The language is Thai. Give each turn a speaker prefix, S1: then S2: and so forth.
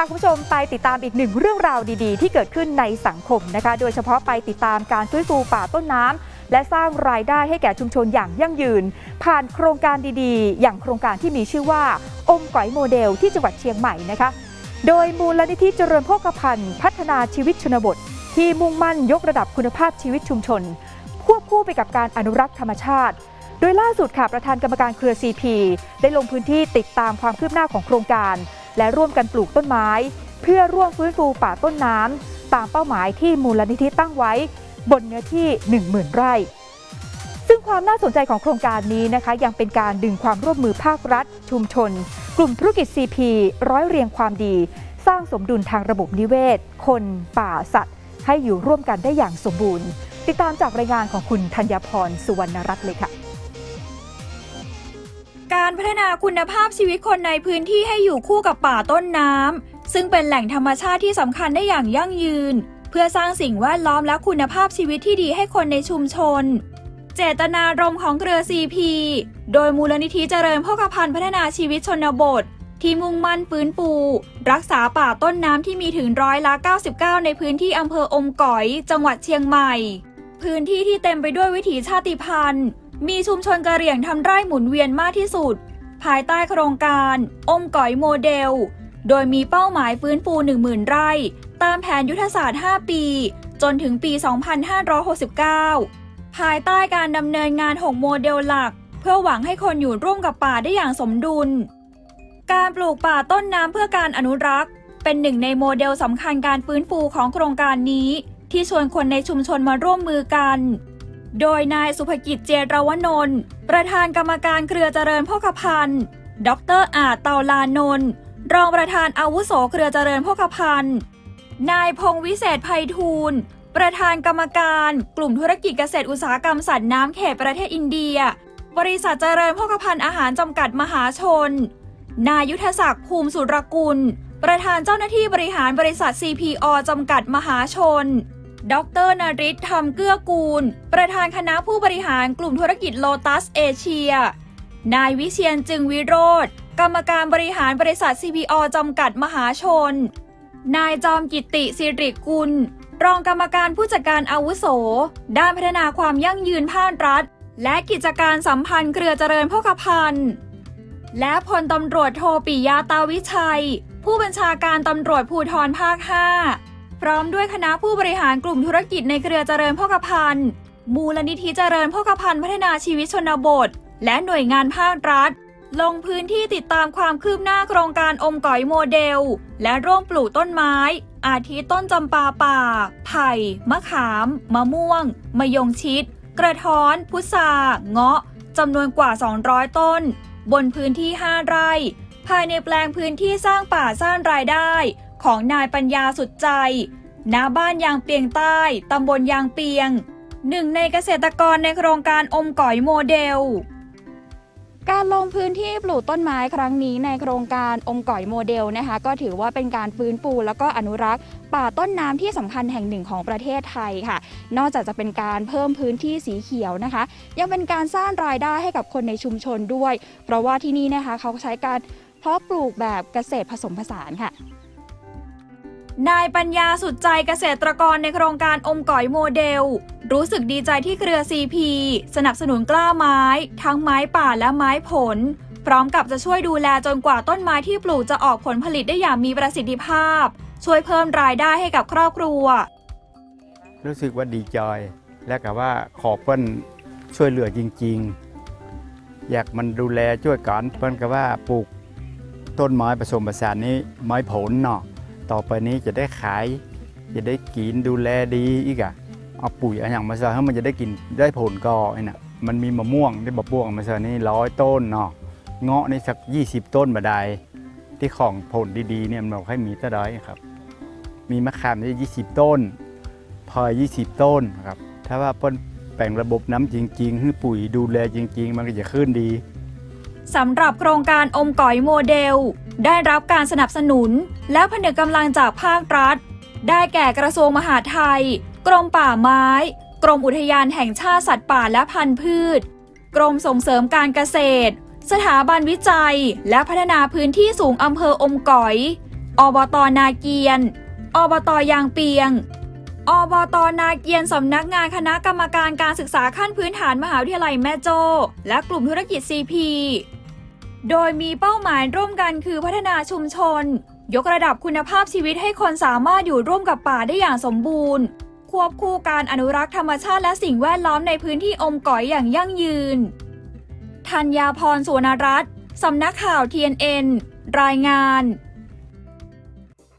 S1: าคุณผู้ชมไปติดตามอีกหนึ่งเรื่องราวดีๆ ที่เกิดขึ้นในสังคมนะคะ โดยเฉพาะไปติดตามการฟื้นฟูป่าต้นน้ำและสร้างรายได้ให้แก่ชุมชนอย่างยั่งยืน ผ่านโครงการดีๆ อย่างโครงการที่มีชื่อว่าอมก๋อยโมเดลที่จังหวัดเชียงใหม่นะคะ โดยมูลนิธิเจริญโภคภัณฑ์ พัฒนาชีวิตชนบท ที่มุ่งมั่นยกระดับคุณภาพชีวิตชุมชน ควบคู่ไปกับการอนุรักษ์ธรรมชาติโดยล่าสุดค่ะประธานกรรมการเครือ CP ได้ลงพื้นที่ติดตามความคืบหน้าของโครงการ และร่วมกันปลูกต้นไม้ เพื่อร่วมฟื้นฟูป่าต้นน้ำตามเป้าหมายที่มูลนิธิตั้งไว้ บนเนื้อที่ 10,000 ไร่ ซึ่งความน่าสนใจของโครงการนี้นะคะ ยังเป็นการดึงความร่วมมือภาครัฐ ชุมชน กลุ่มธุรกิจ CP ร้อยเรียงความดี สร้างสมดุลทางระบบนิเวศ คน ป่าสัตว์ ให้อยู่ร่วมกันได้อย่างสมบูรณ์ ติดตามจากรายงานของคุณธัญพรสุวรรณรัตน์เลยค่ะ
S2: การพัฒนาคุณภาพชีวิตคนในพื้นที่ให้อยู่คู่กับป่าต้นน้ำซึ่งเป็นแหล่งธรรมชาติที่สำคัญได้อย่างยั่งยืน เพื่อสร้างสิ่งแวดล้อมและคุณภาพชีวิตที่ดีให้คนในชุมชน เจตนารมณ์ของเครือ CP โดยมูลนิธิเจริญโภคภัณฑ์พัฒนาชีวิตชนบท ที่มุ่งมั่นฟื้นฟูรักษาป่าต้นน้ำที่มีถึงร้อยละ 99 ในพื้นที่อำเภออมก๋อย จังหวัดเชียงใหม่ พื้นที่ที่เต็มไปด้วยวิถีชาติพันธุ์ มีชุมชนกะเหรี่ยงทำไร่หมุนเวียนมากที่สุด ภายใต้โครงการอมก๋อยโมเดล โดยมีเป้าหมายฟื้นฟู 10,000 ไร่ ตามแผนยุทธศาสตร์ 5 ปี จนถึงปี 2569 ภายใต้การดำเนินงาน 6 โมเดลหลัก เพื่อหวังให้คนอยู่ร่วมกับป่าได้อย่างสมดุล การปลูกป่าต้นน้ำเพื่อการอนุรักษ์ เป็นหนึ่งในโมเดลสำคัญการฟื้นฟูของโครงการนี้ ที่ชวนคนในชุมชนมาร่วมมือกัน โดยนายสุภกิจเจรวนนท์ประธานกรรมการเครือเจริญโภคภัณฑ์ดรอาจเตาลานนท์รองประธานอาวุโสเครือเจริญโภคภัณฑ์นายพงวิเศษไพฑูรย์ประธานกรรมการกลุ่มธุรกิจเกษตรอุตสาหกรรมสัตว์น้ำเขตประเทศอินเดีย บริษัทเจริญโภคภัณฑ์อาหารจำกัดมหาชน นายุทธศักดิ์ภูมิสุรกุล ประธานเจ้าหน้าที่บริหารบริษัท CPO จำกัดมหาชน ดรนริศธรรมเกื้อกูล ประธานคณะผู้บริหารกลุ่มธุรกิจโลตัสเอเชีย นายวิเชียนจึงวิโรธกรรมการบริหารบริษัท CPO จำกัดมหาชน นายจอมกิติสิริกุล รองกรรมการผู้จัดการอาวุโส ด้านพัฒนาความยั่งยืนภาครัฐ และกิจการสัมพันธ์เครือเจริญโภคภัณฑ์และพลตำรวจโทปิยาตาวิชัย ผู้บัญชาการตำรวจภูธรภาค 5 พร้อมด้วยคณะผู้บริหารกลุ่มธุรกิจในเครือเจริญโภคภัณฑ์มูลนิธิเจริญโภคภัณฑ์พัฒนาชีวิตชนบท และหน่วยงานภาครัฐ ลงพื้นที่ติดตามความคืบหน้าโครงการอมก๋อยโมเดล และร่วมปลูกต้นไม้ อาทิต้นจำปาป่า ไผ่ มะขาม มะม่วง มะยงชิด กระท้อน พุทราเงาะจำนวนกว่า 200 ต้น บนพื้นที่ 5 ไร่ ภายในแปลงพื้นที่สร้างป่าสร้างรายได้ ของนายปัญญาสุดใจณบ้านยางเปียงใต้ ตำบลยางเปียง หนึ่งในเกษตรกรในโครงการอมก๋อยโมเดล
S3: การลงพื้นที่ปลูกต้นไม้ครั้งนี้ในโครงการอมก่อยโมเดลนะคะ ก็ถือว่าเป็นการฟื้นฟูแล้วก็อนุรักษ์ป่าต้นน้ำที่สำคัญแห่งหนึ่งของประเทศไทยค่ะ นอกจากจะเป็นการเพิ่มพื้นที่สีเขียวนะคะ ยังเป็นการสร้างรายได้ให้กับคนในชุมชนด้วย เพราะว่าที่นี่นะคะเขาใช้การเพาะปลูกแบบเกษตรผสมผสานค่ะ
S2: นายปัญญาสุดใจเกษตรกรในโครงการอมก๋อยโมเดล รู้สึกดีใจที่เครือ CP สนับสนุนกล้าไม้ ทั้งไม้ป่าและไม้ผล พร้อมกับจะช่วยดูแลจนกว่าต้นไม้ที่ปลูกจะออกผลผลิตได้อย่างมีประสิทธิภาพ ช่วยเพิ่มรายได้ให้กับครอบครัว
S4: รู้สึกว่าดีใจและกับว่าขอเปิ้นช่วยเหลือจริง ๆ อยากมันดูแลช่วยกันเปิ้นก็ว่าปลูกต้นไม้ผสมผสานนี้ไม้ผลเนาะ ต่อไปนี้จะได้ขาย จะได้กินดูแลดีอีกอะเอาปุ๋ยอะไรอย่างมาใส่ให้มันจะได้กินได้ผลก็ไอ้น่ะมันมีมะม่วงได้บะม่วงมาใส่นี่ร้อยต้นเนาะเงาะนี่สัก 20 ต้นมาได้ที่ของผลดีๆเนี่ยมันบอกให้มีแต่ได้ครับ มีมะขามได้ 20 ต้นพอย20 ต้นครับ ถ้าว่าเปิ้นแปลงระบบน้ำจริงๆให้ปุ๋ยดูแลจริง ๆ มันก็จะขึ้นดี
S2: สำหรับโครงการอมก๋อยโมเดล ได้รับการสนับสนุน และผนึกกำลังจากภาครัฐ ได้แก่กระทรวงมหาดไทย กรมป่าไม้ กรมอุทยานแห่งชาติสัตว์ป่าและพันธุ์พืช กรมส่งเสริมการเกษตร สถาบันวิจัย และพัฒนาพื้นที่สูงอำเภออมก๋อย อบตนาเกียน อบตยางเปียง อบตนาเกียนสำนักงานคณะกรรมการการศึกษาขั้นพื้นฐานมหาวิทยาลัยแม่โจ้ และกลุ่มธุรกิจ CP โดยมีเป้าหมายร่วมกันคือพัฒนาชุมชน ยกระดับคุณภาพชีวิตให้คนสามารถอยู่ร่วมกับป่าได้อย่างสมบูรณ์ ควบคู่การอนุรักษ์ธรรมชาติและสิ่งแวดล้อมในพื้นที่อมก๋อยอย่างยั่งยืนธัญญาพรสุวรรณรัตน์สำนักข่าว TNN รายงาน